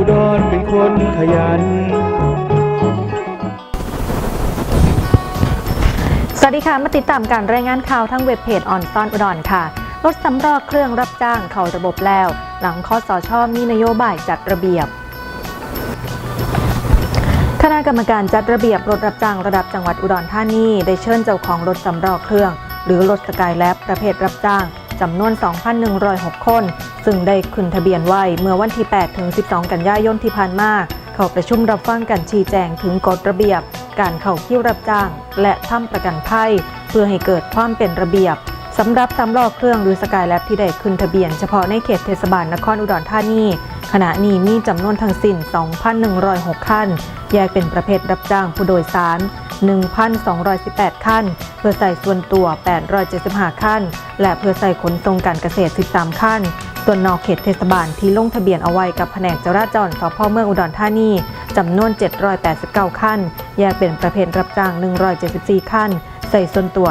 คนขยัน สวัสดีค่ะ มาติดตามการรายงานข่าวทั้งเว็บเพจออนซอนอุดรค่ะ รถสำรองเครื่องรับจ้างเข้าระบบแล้ว หลังคอสชมีนโยบายจัดระเบียบคณะกรรมการจัดระเบียบรถรับจ้างระดับจังหวัดอุดรธานีได้เชิญเจ้าของรถสำรองเครื่อง หรือรถสกายแลบประเภทรับจ้าง จำนวน 2,106 คน ซึ่งได้ขึ้นทะเบียนไว้เมื่อวันที่ 8 ถึง 12 กันยายนที่ผ่านมา เข้าประชุมรับฟังกันชี้แจงถึงกฎระเบียบ การเข้าคิวรับจ้าง และทำประกันภัยเพื่อให้เกิดความเป็นระเบียบสำหรับสำรองเครื่องหรือสกายแลบที่ได้ขึ้นทะเบียนเฉพาะในเขตเทศบาลนครอุดรธานี ขณะนี้มีจำนวนทั้งสิ้น 2,106 คัน แยกเป็นประเภทรับจ้างผู้โดยสาร 1,218คันเพื่อใส่ส่วนตัว 875คันและเพื่อใส่ขนส่งการเกษตร 13คันส่วนนอกเขตเทศบาลที่ลงทะเบียนเอาไว้กับแผนกจราจรสพเมืองอุดรธานีจำนวน 789คันแยกเป็นประเภทรับจ้าง 174คันใส่ส่วนตัว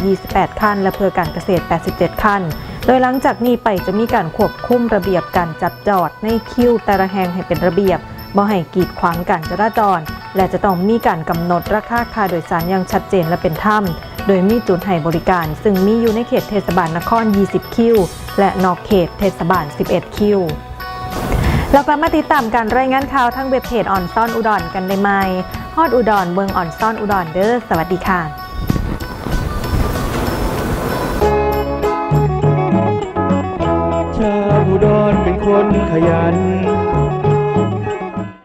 528คันและเพื่อการเกษตร 87คันโดยหลังจากนี้ไปจะมีการควบคุมระเบียบการจัดจอดในคิวแต่ละแห่งให้เป็นระเบียบบ่ให้กีดขวางการจราจร และจะต้องมีการกำหนดราคาค่าโดยสารอย่างชัดเจนและเป็นธรรม โดยมีจุดให้บริการ ซึ่งมีอยู่ในเขตเทศบาลนคร 20 คิว และนอกเขตเทศบาล 11 คิวเรากลับมาติดตามการรายงานข่าวทั้งเว็บเพจออนซ่อนอุดรกันได้ไหมฮอดอุดรเมืองออนซ่อนอุดรเด้อสวัสดีค่ะชาวอุดรเป็นคนขยัน